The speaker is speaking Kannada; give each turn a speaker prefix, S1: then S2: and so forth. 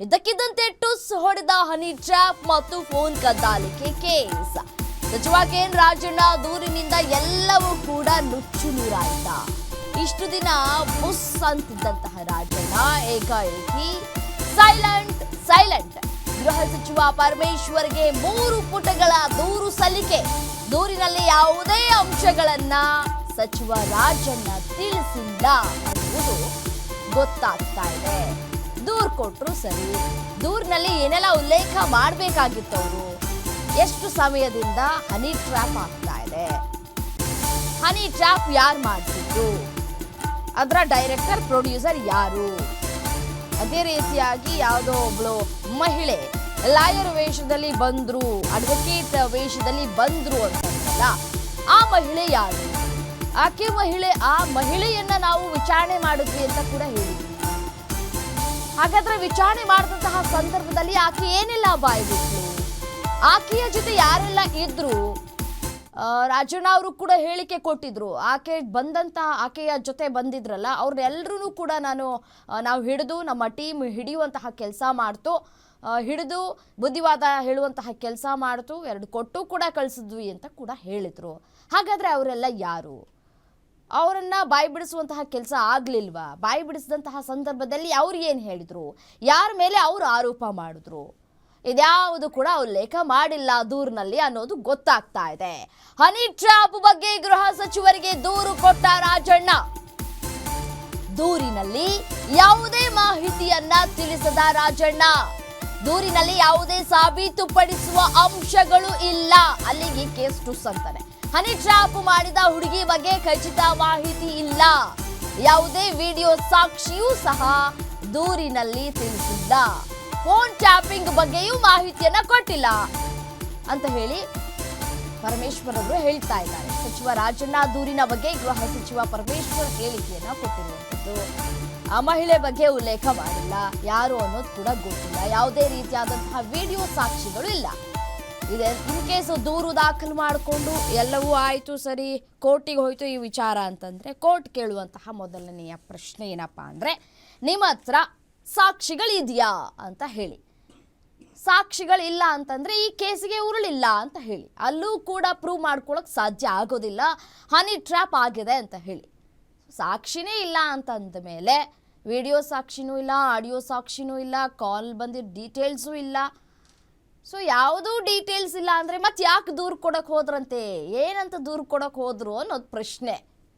S1: ಇದ್ದಕ್ಕಿದ್ದಂತೆ ಟುಸ್ ಹೊಡೆದ ಹನಿ ಟ್ರ್ಯಾಪ್ ಮತ್ತು ಫೋನ್ ಕದ್ದಾಲಿಕೆ ಕೇಸ್. ಸಚಿವ ಕೆಎನ್ ರಾಜಣ್ಣ ದೂರಿನಿಂದ ಎಲ್ಲವೂ ಕೂಡ ನುಚ್ಚು ನೂರಾಯ್ತ. ಇಷ್ಟು ದಿನ ಬುಸ್ ಅಂತಿದ್ದಂತಹ ರಾಜಣ್ಣ ಏಕಾಏಕಿ. Silent silent. ಗೃಹ ಸಚಿವ ಪರಮೇಶ್ವರ್ಗೆ ಮೂರು ಪುಟಗಳ ದೂರು ಸಲ್ಲಿಕೆ. ದೂರಿನಲ್ಲಿ ಯಾವುದೇ ಅಂಶಗಳನ್ನ ಸಚಿವ ರಾಜಣ್ಣ ತಿಳಿಸಿಲ್ಲ ಅನ್ನುವುದು ಗೊತ್ತಾಗ್ತಾ ಇದೆ. ದೂರ್ ಕೊಟ್ರು ಸರಿ. ದೂರ್ನಲ್ಲಿ ಏನೆಲ್ಲ ಉಲ್ಲೇಖ ಮಾಡಬೇಕಾಗಿತ್ತು ಅವರು ಎಷ್ಟು ಸಮಯದಿಂದ ಹನಿ ಟ್ರ್ಯಾಪ್ ಆಗ್ತಾ ಇದೆ? ಹನಿ ಟ್ರ್ಯಾಪ್ ಯಾರು ಮಾಡಿಸಿದ್ರು ಅದರ ಡೈರೆಕ್ಟರ್, ಪ್ರೊಡ್ಯೂಸರ್ ಯಾರು? ಅದೇ ರೀತಿಯಾಗಿ ಯಾವುದೋ ಒಬ್ಳು ಮಹಿಳೆ ಲಾಯರ್ ವೇಷದಲ್ಲಿ ಬಂದ್ರು, ಅಡ್ವೊಕೇಟ್ ವೇಷದಲ್ಲಿ ಬಂದ್ರು ಅಂತಂದ್ರಲ್ಲ ಆ ಮಹಿಳೆ ಯಾರು? ಆಕೆ ಮಹಿಳೆ, ಆ ಮಹಿಳೆಯನ್ನ ನಾವು ವಿಚಾರಣೆ ಮಾಡಿದ್ವಿ ಅಂತ ಕೂಡ ಹೇಳಿದ್ವಿ ಹಾಗಾದ್ರೆ ವಿಚಾರಣೆ ಮಾಡಿದಂತಹ ಸಂದರ್ಭದಲ್ಲಿ ಆಕೆ ಏನೆಲ್ಲ ಬಾಯ್ಬಿಟ್ಲು ಆಕೆಯ ಜೊತೆ ಯಾರೆಲ್ಲ ಇದ್ರು ರಾಜಣ್ಣ ಅವರು ಕೂಡ ಹೇಳಿಕೆ ಕೊಟ್ಟಿದ್ರು. ಆಕೆ ಬಂದಂತಹ ಆಕೆಯ ಜೊತೆ ಬಂದಿದ್ರಲ್ಲ ಅವ್ರನ್ನೆಲ್ಲರೂ ಕೂಡ ನಾನು ನಾವು ಹಿಡಿದು ನಮ್ಮ ಟೀಮ್ ಹಿಡಿಯುವಂತಹ ಕೆಲಸ ಮಾಡ್ತು. ಹಿಡಿದು ಬುದ್ಧಿವಾದ ಹೇಳುವಂತಹ ಕೆಲಸ ಮಾಡ್ತು. ಎರಡು ಕೊಟ್ಟು ಕೂಡ ಕಳಿಸಿದ್ವಿ ಅಂತ ಕೂಡ ಹೇಳಿದ್ರು. ಹಾಗಾದ್ರೆ ಅವರೆಲ್ಲ ಯಾರು? ಅವರನ್ನ ಬಾಯಿ ಬಿಡಿಸುವಂತಹ ಕೆಲಸ ಆಗ್ಲಿಲ್ವಾ? ಬಾಯಿ ಬಿಡಿಸಿದಂತಹ ಸಂದರ್ಭದಲ್ಲಿ ಅವ್ರು ಏನು ಹೇಳಿದ್ರು? ಯಾರ ಮೇಲೆ ಅವರು ಆರೋಪ ಮಾಡಿದ್ರು? ಇದ್ಯಾವುದು ಕೂಡ ಉಲ್ಲೇಖ ಮಾಡಿಲ್ಲ ದೂರಿನಲ್ಲಿ ಅನ್ನೋದು ಗೊತ್ತಾಗ್ತಾ ಇದೆ. ಹನಿ ಟ್ರಾಪ್ ಬಗ್ಗೆ ಗೃಹ ಸಚಿವರಿಗೆ ದೂರು ಕೊಟ್ಟ ರಾಜಣ್ಣ. ದೂರಿನಲ್ಲಿ ಯಾವುದೇ ಮಾಹಿತಿಯನ್ನ ತಿಳಿಸದ ರಾಜಣ್ಣ. ದೂರಿನಲ್ಲಿ ಯಾವುದೇ ಸಾಬೀತುಪಡಿಸುವ ಅಂಶಗಳು ಇಲ್ಲ. ಅಲ್ಲಿಗೆ ಕೇಸ್ ಟುಸ್ ಅಂತಾನೆ ಹನಿ ಟ್ರ್ಯಾಪ್ ಮಾಡಿದ ಹುಡುಗಿ ಬಗ್ಗೆ ಖಚಿತ ಮಾಹಿತಿ ಇಲ್ಲ. ಯಾವುದೇ ವಿಡಿಯೋ ಸಾಕ್ಷಿಯೂ ಸಹ ದೂರಿನಲ್ಲಿ ತಿಳಿಸಿದ್ದ ಫೋನ್ ಟ್ಯಾಪಿಂಗ್ ಬಗ್ಗೆಯೂ ಮಾಹಿತಿಯನ್ನ ಕೊಟ್ಟಿಲ್ಲ ಅಂತ ಹೇಳಿ ಪರಮೇಶ್ವರ್ ಅವರು ಹೇಳ್ತಾ ಇದ್ದಾರೆ. ಸಚಿವ ರಾಜಣ್ಣ ದೂರಿನ ಬಗ್ಗೆ ಗೃಹ ಸಚಿವ ಪರಮೇಶ್ವರ್ ಹೇಳಿಕೆಯನ್ನ ಕೊಟ್ಟಿರುವಂತದ್ದು. ಆ ಮಹಿಳೆ ಬಗ್ಗೆ ಉಲ್ಲೇಖ ಮಾಡಿಲ್ಲ. ಯಾರು ಅನ್ನೋದು ಕೂಡ ಗೊತ್ತಿಲ್ಲ. ಯಾವುದೇ ರೀತಿಯಾದಂತಹ ವಿಡಿಯೋ ಸಾಕ್ಷಿಗಳು ಇಲ್ಲ. ಇದೆ. ಇನ್ ಕೇಸ್ ದೂರು ದಾಖಲು ಮಾಡಿಕೊಂಡು ಎಲ್ಲವೂ ಆಯಿತು, ಸರಿ, ಕೋರ್ಟಿಗೆ ಹೋಯ್ತು ಈ ವಿಚಾರ ಅಂತಂದ್ರೆ, ಕೋರ್ಟ್ ಕೇಳುವಂತಹ ಮೊದಲನೆಯ ಪ್ರಶ್ನೆ ಏನಪ್ಪ ಅಂದ್ರೆ, ನಿಮ್ಮ ಹತ್ರ ಸಾಕ್ಷಿಗಳಿದೆಯಾ ಅಂತ ಹೇಳಿ. ಸಾಕ್ಷಿಗಳಿಲ್ಲ ಅಂತಂದ್ರೆ ಈ ಕೇಸಿಗೆ ಉರುಳಿಲ್ಲ ಅಂತ ಹೇಳಿ. ಅಲ್ಲೂ ಕೂಡ ಪ್ರೂವ್ ಮಾಡ್ಕೊಳ್ಳೋಕೆ ಸಾಧ್ಯ ಆಗೋದಿಲ್ಲ ಹನಿ ಟ್ರ್ಯಾಪ್ ಆಗಿದೆ ಅಂತ ಹೇಳಿ. ಸಾಕ್ಷಿನೇ ಇಲ್ಲ ಅಂತಂದ ಮೇಲೆ ವಿಡಿಯೋ ಸಾಕ್ಷಿನೂ ಇಲ್ಲ ಆಡಿಯೋ ಸಾಕ್ಷಿನೂ ಇಲ್ಲ ಕಾಲ್ ಬಂದಿದ್ದ ಡೀಟೇಲ್ಸೂ ಇಲ್ಲ. ಸೊ ಯಾವುದೂ ಡೀಟೇಲ್ಸ್ ಇಲ್ಲ ಅಂದರೆ ಮತ್ತೆ ಯಾಕೆ ದೂರು ಕೊಡಕ್ಕೆ ಹೋದ್ರಂತೆ? ಏನಂತ ದೂರು ಕೊಡೋಕೆ ಹೋದ್ರು ಅನ್ನೋದು ಪ್ರಶ್ನೆ.